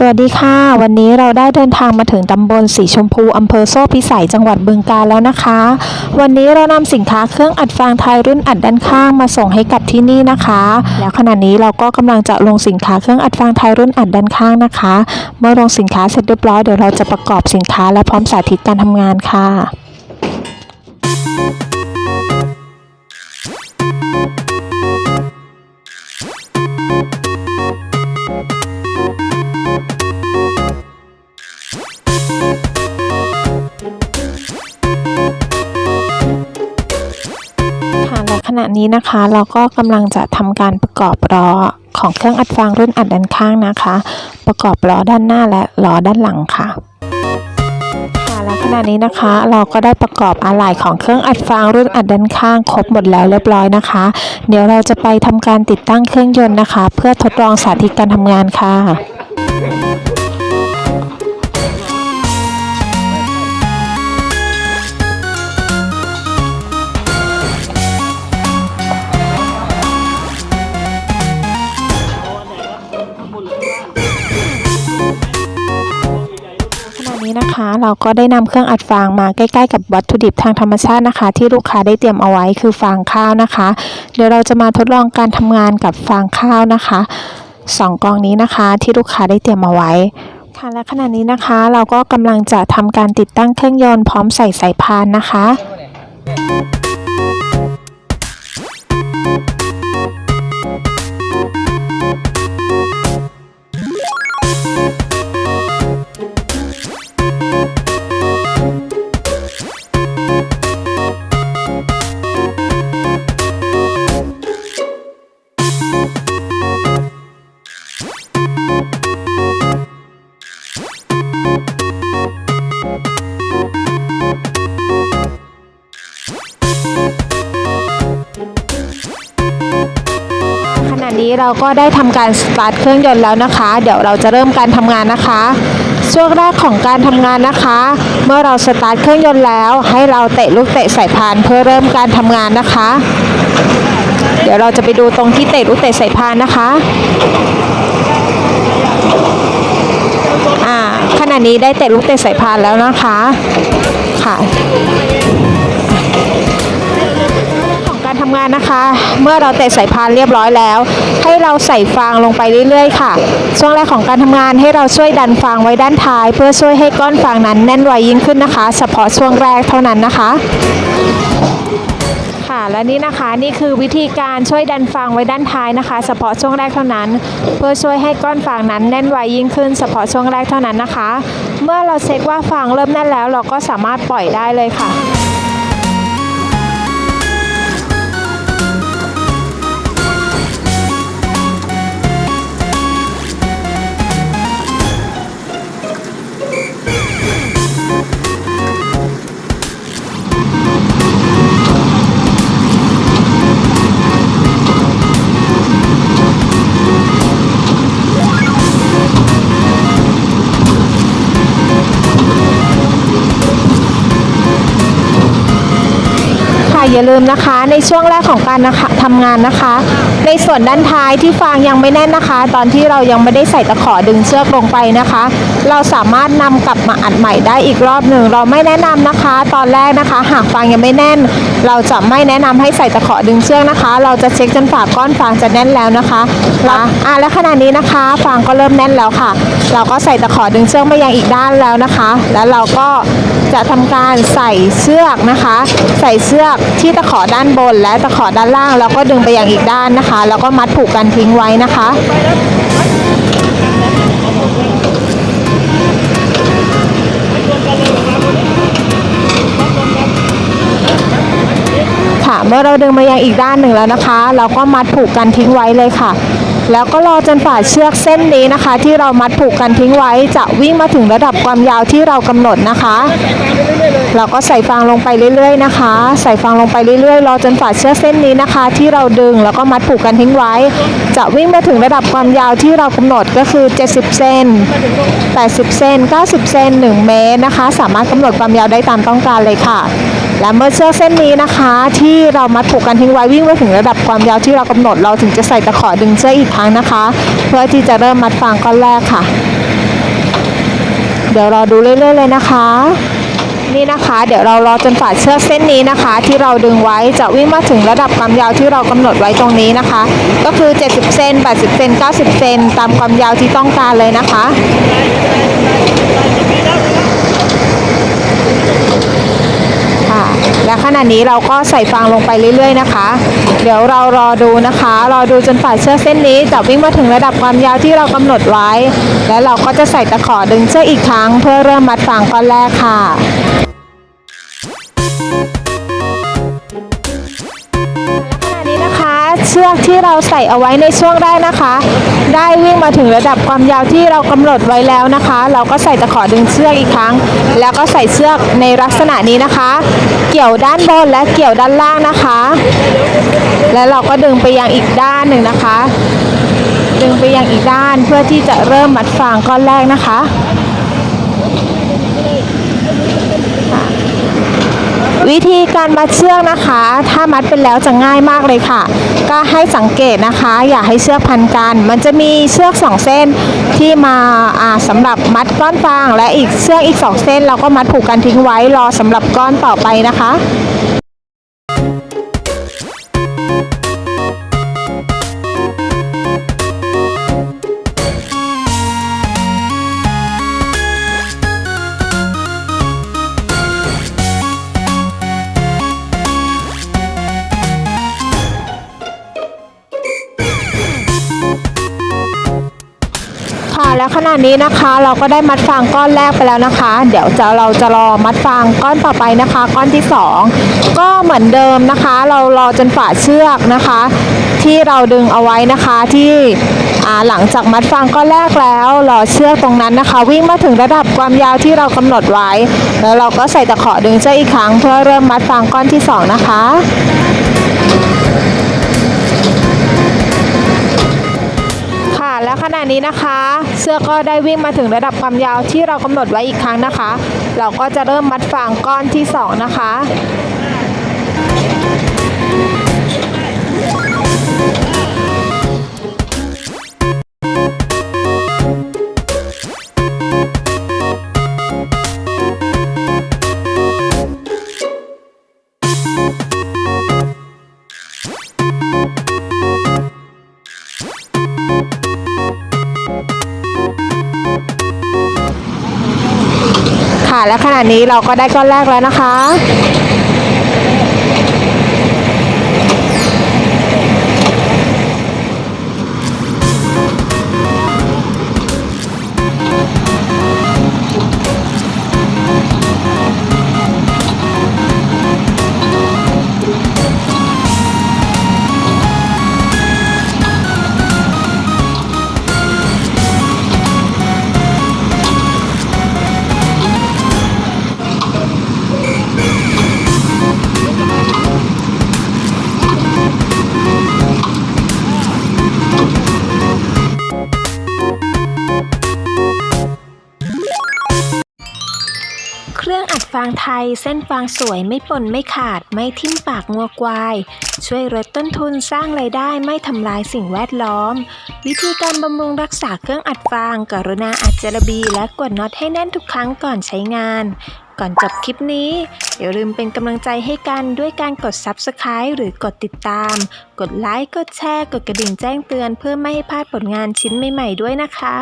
สวัสดีค่ะ วันนี้เราได้เดินทางมาถึงตำบลสีชมพูอำเภอโซ่พิสัยจังหวัดบึงกาฬแล้วนะคะ วันนี้เรานำสินค้าเครื่องอัดฟางไทยรุ่นอัดด้านข้างมาส่งให้กับที่นี่นะคะ แล้วขณะนี้เราก็กำลังจะลงสินค้าเครื่องอัดฟางไทยรุ่นอัดด้านข้างนะคะ เมื่อลงสินค้าเสร็จเรียบร้อยเดี๋ยวเราจะประกอบสินค้าและพร้อมสาธิตการทำงานค่ะ ณะนี้นะคะเราก็กำลังจะทำการประกอบล้อของเครื่องอัดฟางรุ่นอัดด้านข้างนะคะ ประกอบล้อด้านหน้าและล้อด้านหลังค่ะค่ะและขณะนี้นะคะเราก็ได้ประกอบอะไหล่ของเครื่องอัดฟางรุ่นอัดด้านข้างครบหมดแล้วเรียบร้อยนะคะ เดี๋ยวเราจะไปทำการติดตั้งเครื่องยนต์นะคะ เพื่อทดลองสาธิตการทำงานค่ะ เราก็ได้นำเครื่องอัดฟางมาใกล้ๆกับวัตถุดิบทางธรรมชาตินะคะ ที่ลูกค้าได้เตรียมเอาไว้คือฟางข้าวนะคะ เดี๋ยวเราจะมาทดลองการทำงานกับฟางข้าวนะคะสองกองนี้นะคะ ที่ลูกค้าได้เตรียมเอาไว้ค่ะและขณะนี้นะคะเราก็กำลังจะทำการติดตั้งเครื่องยนต์พร้อมใส่สายพานนะคะ เราก็ได้ทำการสตาร์ทเครื่องยนต์แล้วนะคะ เดี๋ยวเราจะเริ่มการทำงานนะคะ ช่วงแรกของการทำงานนะคะ เมื่อเราสตาร์ทเครื่องยนต์แล้ว ให้เราเตะลูกเตะสายพานเพื่อเริ่มการทำงานนะคะ เดี๋ยวเราจะไปดูตรงที่เตะลูกเตะสายพานนะคะอ่าขณะนี้ได้เตะลูกเตะสายพานแล้วนะคะค่ะ งการนนะคะ เมื่อเราเตะสายพานเรียบร้อยแล้ว ให้เราใส่ฟางลงไปเรื่อยๆ ค่ะ ช่วงแรกของการทำงานให้เราช่วยดันฟางไว้ด้านท้าย เพื่อช่วยให้ก้อนฟางนั้นแน่นไวยิ่งขึ้นนะคะ เฉพาะช่วงแรกเท่านั้นนะคะค่ะและนี่นะคะนี่คือวิธีการช่วยดันฟางไว้ด้านท้ายนะคะ เฉพาะช่วงแรกเท่านั้น เพื่อช่วยให้ก้อนฟางนั้นแน่นไวยิ่งขึ้นเฉพาะช่วงแรกเท่านั้นนะคะ เมื่อเราเช็คว่าฟางเริ่มแน่นแล้ว เราก็สามารถปล่อยได้เลยค่ะ อย่าลืมนะคะ ในช่วงแรกของการนะคะทำงานนะคะ ในส่วนด้านท้ายที่ฟางยังไม่แน่นนะคะ ตอนที่เรายังไม่ได้ใส่ตะขอดึงเชือกลงไปนะคะ เราสามารถนำกลับมาอัดใหม่ได้อีกรอบหนึ่งเราไม่แนะนำนะคะ ตอนแรกนะคะ หากฟางยังไม่แน่น เราจะไม่แนะนำให้ใส่ตะขอดึงเชือกนะคะ เราจะเช็คจนฝาก้อนฟางจะแน่นแล้วนะคะแล้วอะและขณะนี้นะคะฟางก็เริ่มแน่นแล้วค่ะ เราก็ใส่ตะขอดึงเชือกมายังอีกด้านแล้วนะคะ แล้วเราก็จะทำการใส่เชือกนะคะ ใส่เชือกที่ตะขอด้านบนและตะขอด้านล่าง แล้วก็ดึงไปอย่างอีกด้านนะคะ แล้วก็มัดผูกกันทิ้งไว้นะคะค่ะเมื่อเราดึงมายังอีกด้านหนึ่งแล้วนะคะ เราก็มัดผูกกันทิ้งไว้เลยค่ะ แล้วก็รอจนฝ่าเชือกเส้นนี้นะคะ ที่เรามัดผูกกันทิ้งไว้จะวิ่งมาถึงระดับความยาวที่เรากำหนดนะคะ เราก็ใส่ฟางลงไปเรื่อยๆนะคะ ใส่ฟางลงไปเรื่อยๆรอจนฝ่าเชือกเส้นนี้นะคะ ที่เราดึงแล้วก็มัดผูกกันทิ้งไว้ จะวิ่งมาถึงระดับความยาวที่เรากำหนดก็คือ 70 เซน80 เซน90 เซน1 เมตรนะคะ สามารถกำหนดความยาวได้ตามต้องการเลยค่ะและเมื่อเชือกเส้นนี้นะคะ ที่เรามัดผูกกันทิ้งไว้วิ่งไปถึงระดับความยาวที่เรากำหนด เราถึงจะใส่ตะขอดึงเชือกอีกรั้งนะคะ เพื่อที่จะเริ่มมัดฟางก้อนแรกค่ะ เดี๋ยวรอดูเรื่อยๆเลยนะคะ นี่นะคะ เดี๋ยวเรารอจนฝ่าเชือกเส้นนี้นะคะ ที่เราดึงไว้จะวิ่งมาถึงระดับความยาวที่เรากำหนดไว้ตรงนี้นะคะ ก็คือ 70 เซน80 เซน90 เซนตามความยาวที่ต้องการเลยนะคะ ค่ะ และขณะนี้เราก็ใส่ฟางลงไปเรื่อย ๆ นะคะ เดี๋ยวเรารอดูนะคะ รอดูจนฝ่าเชือกเส้นนี้จะวิ่งมาถึงระดับความยาวที่เรากำหนดไว้ แล้วเราก็จะใส่ตะขอดึงเชือกอีกครั้ง เพื่อเริ่มมัดฟางก้อนแรกค่ะ ชือกที่เราใส่เอาไว้ในช่วงแรกนะคะ ได้วิ่งมาถึงระดับความยาวที่เรากำหนดไว้แล้วนะคะ เราก็ใส่ตะขอดึงเชือกอีกครั้ง แล้วก็ใส่เชือกในลักษณะนี้นะคะ เกี่ยวด้านบนและเกี่ยวด้านล่างนะคะ แล้วเราก็ดึงไปยังอีกด้านหนึ่งนะคะ ดึงไปยังอีกด้านเพื่อที่จะเริ่มมัดฟางก้อนแรกนะคะ วิธีการมัดเชือกนะคะ ถ้ามัดเป็นแล้วจะง่ายมากเลยค่ะ ก็ให้สังเกตนะคะ อย่าให้เชือกพันกัน มันจะมีเชือกสองเส้นที่มาสำสำหรับมัดก้อนฟาง และอีกเชือกอีกสองเส้น เราก็มัดผูกกันทิ้งไว้รอสำหรับก้อนต่อไปนะคะ ค่ะ แล้วขณะนี้นะคะเราก็ได้มัดฟางก้อนแรกไปแล้วนะคะ เดี๋ยวจะเราจะรอมัดฟางก้อนต่อไปนะคะ ก้อนที่สองก็เหมือนเดิมนะคะ เรารอจนฝ่าเชือกนะคะ ที่เราดึงเอาไว้นะคะที่หลังจากมัดฟางก้อนแรกแล้วรอเชือกตรงนั้นนะคะ วิ่งมาถึงระดับความยาวที่เรากำหนดไว้ แล้วเราก็ใส่ตะขอดึงเชือกอีกครั้งเพื่อเริ่มมัดฟางก้อนที่สองนะคะ และขณะนี้นะคะ เสื้อก็ได้วิ่งมาถึงระดับความยาวที่เรากำหนดไว้อีกครั้งนะคะ เราก็จะเริ่มมัดฟางก้อนที่ 2 นะคะ และขณะนี้เราก็ได้ก้อนแรกแล้วนะคะ ฟางไทยเส้นฟางสวยไม่ป่นไม่ขาดไม่ทิ่มปากงัวควาย ช่วยลดต้นทุนสร้างไรายได้ไม่ทำลายสิ่งแวดล้อม วิธีการบำรุงรักษาเครื่องอัดฟาง กรุณาอัดเจลบีและกดน็อตให้แน่นทุกครั้งก่อนใช้งาน ก่อนจบคลิปนี้ อย่าลืมเป็นกำลังใจให้กันด้วยการกด Subscribe หรือกดติดตาม กดไลค์กดแชร์ กดกระดิ่งแจ้งเตือน เพื่อไม่ให้พลาดผลงานชิ้นใหม่ๆด้วยนะคะ